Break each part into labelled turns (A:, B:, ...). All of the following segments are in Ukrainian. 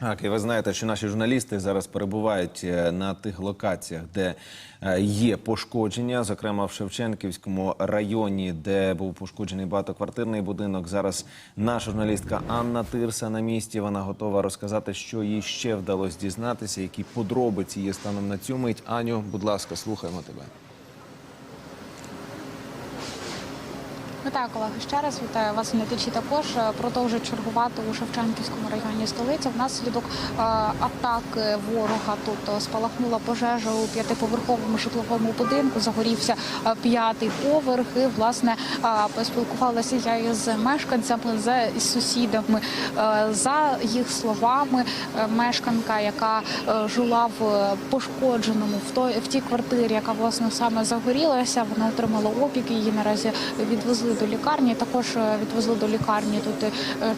A: Так, і ви знаєте, що наші журналісти зараз перебувають е, на тих локаціях, де е, є пошкодження, зокрема в Шевченківському районі, де був пошкоджений багатоквартирний будинок. Зараз наша журналістка Анна Тирса на місці. Вона готова розказати, що їй ще вдалося дізнатися, які подробиці є станом на цю мить. Аню, будь ласка, слухаємо тебе.
B: Вітаю, колеги. Ще раз вітаю вас. Глядачі також е, продовжують чергувати у Шевченківському районі столиці. Внаслідок е, атаки ворога тут е, спалахнула пожежа у п'ятиповерховому житловому будинку. Загорівся п'ятий поверх. І власне поспілкувалася я із мешканцями з сусідами. За їх словами, мешканка, яка жила в пошкодженому в той в тій квартирі, яка власне саме загорілася, вона отримала опіки. Її наразі відвезли до лікарні. Також е, відвезли до лікарні тут е,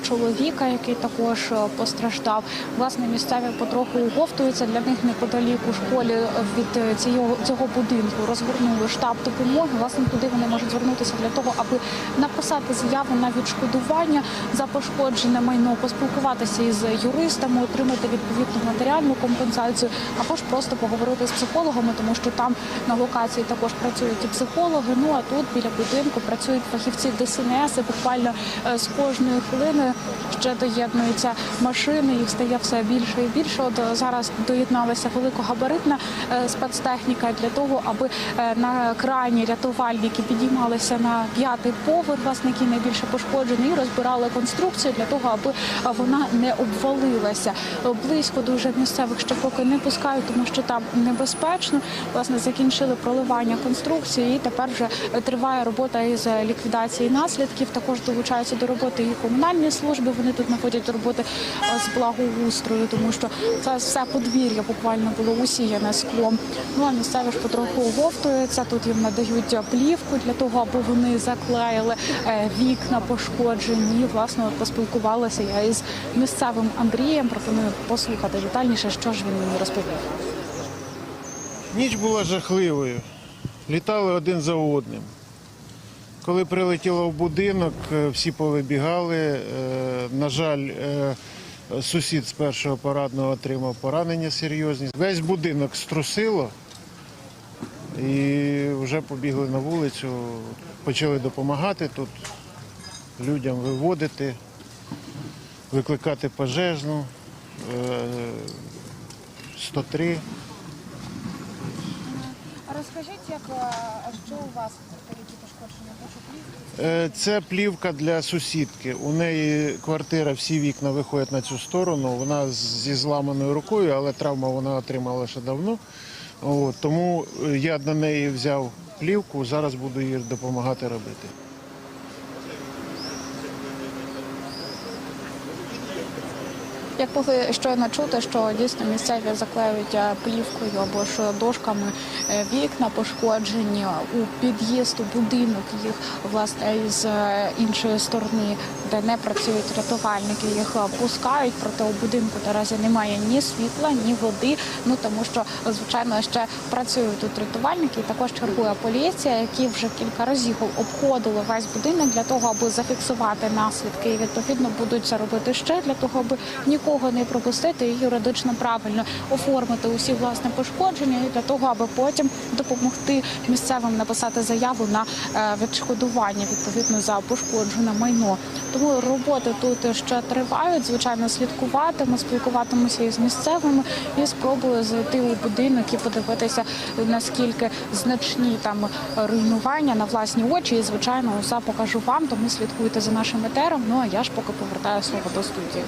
B: чоловіка, який також е, постраждав. Власне, місцеві потроху оговтуються для них неподалік у школі від цього, цього будинку. Розгорнули штаб допомоги. Власне, туди вони можуть звернутися для того, аби написати заяву на відшкодування за пошкоджене майно, поспілкуватися із юристами, отримати відповідну матеріальну компенсацію, або ж просто поговорити з психологами, тому що там на локації також працюють і психологи. Ну а тут біля будинку працюють фахівці ДСНС. І буквально е, з кожною хвилиною ще доєднуються машини. Їх стає все більше і більше. От е, зараз доєдналася великогабаритна е, спецтехніка для того, аби на крані рятувальники підіймалися на п'ятий поверх, власне, який найбільше пошкоджений, і розбирали конструкцію для того, аби вона не обвалилася. Близько дуже місцевих ще поки не пускають, тому що там небезпечно. Власне, закінчили проливання конструкції, і тепер вже триває робота із е, ліквідації наслідків. Також долучаються до роботи і комунальні служби. Вони тут знаходять роботи е, з благоустрою, тому що це все подвір'я буквально було усіяне склом. Ну а місцеві ж потроху оговтуються. Тут їм надають плівку для того, аби вони заклеїли е, вікна пошкоджені. І, Власне, поспілкувалася я із місцевим Андрієм. Пропоную послухати детальніше, що ж він мені розповів.
C: Ніч була жахливою. Літали один за одним. Коли прилетіло в будинок, е, всі повибігали. Е, На жаль, е, сусід з першого парадного отримав поранення серйозні. Весь будинок струсило і вже побігли на вулицю, почали допомагати тут людям виводити, викликати пожежну. е, 103.
B: Розкажіть, як що у вас
C: Це плівка для сусідки. У неї квартира, всі вікна виходять на цю сторону. Вона зі зламаною рукою, але травму вона отримала ще давно. От, тому е, я на неї взяв плівку, зараз буду їй допомагати робити.
B: Як могли щойно чути, що дійсно місцеві заклеюють е, плівкою або ж дошками е, вікна пошкоджені у під'їзд у будинок їх власне із е, іншої сторони, де не працюють рятувальники, їх пускають. Проте у будинку наразі немає ні світла, ні води. Ну тому що звичайно ще працюють тут рятувальники. І також чергує поліція, які вже кілька разів обходили весь будинок для того, аби зафіксувати наслідки. І відповідно будуть це робити ще для того, аби нікого не пропустити і юридично правильно оформити усі власне пошкодження, для того, аби потім допомогти місцевим написати заяву на е, відшкодування відповідно за пошкоджене майно. Тому роботи тут ще тривають. Звичайно, слідкуватиму, спілкуватимуся із місцевими і спробую зайти у будинок і подивитися наскільки значні там руйнування на власні очі. І звичайно, усе покажу вам. Тому слідкуйте за нашим етером. Ну а я ж поки повертаю слово до студії.